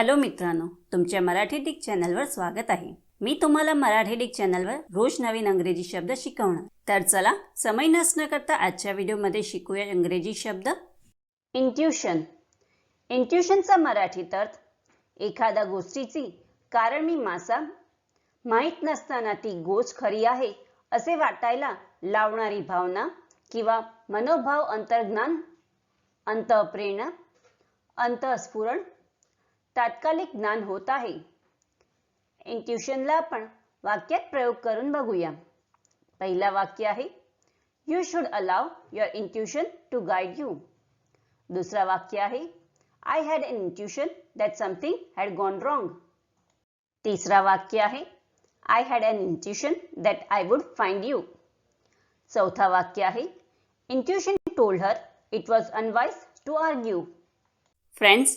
Hello मित्रांनो तुमच्या Marathi Dick चॅनलवर स्वागत आहे. मी तुम्हाला मराठी डिक चॅनलवर रोज नवीन अंग्रेजी शब्द शिकवणार. तर चला समय नसणं करता आजच्या व्हिडिओमध्ये शिकूया इंग्रजी शब्द. इंट्युशन इंट्युशनचा मराठीत अर्थ एखाद्या गोष्टीची कारण मी मासा माहीत नसताना ती गोष्ट खरी आहे असे वाटायला लावणारी भावना किंवा मनोभाव अंतर्ज्ञान अंतःप्रेरणा अंतःस्फुरण तात्कालिक ज्ञान होत आहे. इंट्युशनला आपण प्रयोग बघूया. पहिला वाक्य आहे you should allow your intuition to guide you दुसरा वाक्य आहे I had an intuition that something had gone wrong तिसरा वाक्य आहे I had an intuition that I would find you चौथा वाक्य आहे intuition told her it was unwise to argue friends